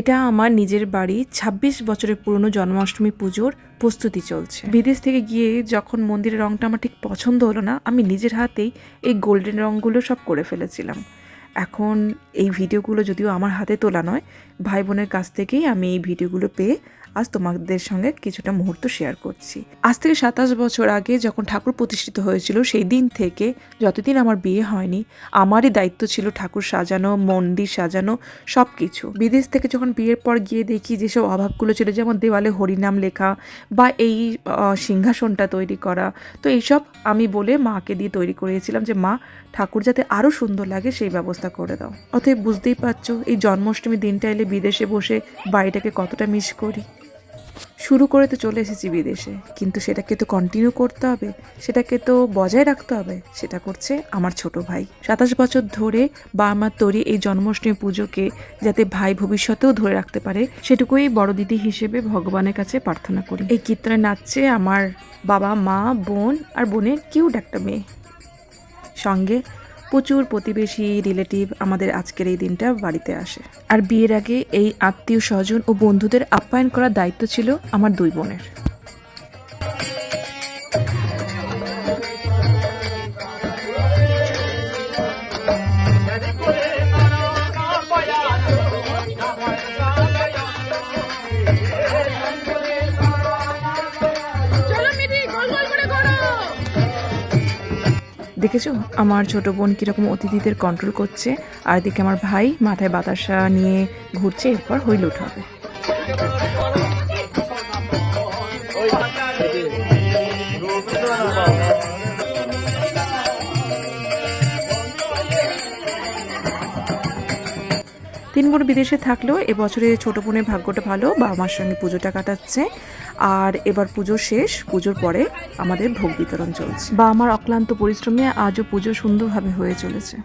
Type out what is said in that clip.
এটা আমার নিজের বাড়ি ২৬ বছরের পুরনো জন্মাষ্টমী পুজোর প্রস্তুতি চলছে। বিদেশ থেকে গিয়ে যখন মন্দিরের রংটা আমার ঠিক পছন্দ হলো না, আমি নিজের হাতেই এই গোল্ডেন রঙগুলো সব করে ফেলেছিলাম। এখন এই ভিডিওগুলো যদিও আমার হাতে তোলা নয়, ভাই বোনের কাছ থেকেই আমি এই ভিডিওগুলো পেয়ে আজ তোমাদের সঙ্গে কিছুটা মুহূর্ত শেয়ার করছি। আজ থেকে সাতাশ বছর আগে যখন ঠাকুর প্রতিষ্ঠিত হয়েছিল, সেই দিন থেকে যতদিন আমার বিয়ে হয়নি, আমারই দায়িত্ব ছিল ঠাকুর সাজানো, মন্দির সাজানো সব কিছু বিদেশ থেকে যখন বিয়ের পর গিয়ে দেখি যেসব অভাবগুলো ছিল, যেমন দেওয়ালে হরিনাম লেখা বা এই সিংহাসনটা তৈরি করা, তো এইসব আমি বলে মাকে দিয়ে তৈরি করিয়েছিলাম যে, মা, ঠাকুর যাতে আরও সুন্দর লাগে, সেই ব্যবস্থা করে দাও। অতএব বুঝতেই পারছ, এই জন্মাষ্টমী দিনটা এলে বিদেশে বসে বাড়িটাকে কতটা মিস করি। শুরু করে তো চলে এসেছি বিদেশে, কিন্তু সেটাকে তো কন্টিনিউ করতে হবে, সেটাকে তো বজায় রাখতে হবে, সেটা করছে আমার ছোট ভাই। সাতাশ বছর ধরে বা আমার তৈরি এই জন্মাষ্টমী পুজোকে যাতে ভাই ভবিষ্যতেও ধরে রাখতে পারে, সেটুকুই বড় দিদি হিসেবে ভগবানের কাছে প্রার্থনা করি। এই কীর্তনে নাচছে আমার বাবা, মা, বোন আর বোনের কিউট একটা মেয়ে। সঙ্গে প্রচুর প্রতিবেশী রিলেটিভ আমাদের আজকের এই দিনটা বাড়িতে আসে। আর বিয়ের আগে এই আত্মীয় স্বজন ও বন্ধুদের আপ্যায়ন করার দায়িত্ব ছিল আমার দুই বোনের। দেখেছ? আমার ছোট বোন কীরকম অতিথিদের কন্ট্রোল করছে, আর এদিকে আমার ভাই মাথায় বাতাসা নিয়ে ঘুরছে, এরপর হইল উঠাবে। তিন বোন বিদেশে থাকলেও এবছরে ছোট বোনের ভাগ্যটা ভালো বাবা মার সঙ্গে পুজোটা কাটাচ্ছে। আর এবার পুজো শেষ, পুজোর পরে আমাদের ভোগ বিতরণ চলছে। বা আমার অক্লান্ত পরিশ্রমে আজও পুজো সুন্দরভাবে হয়ে চলেছে।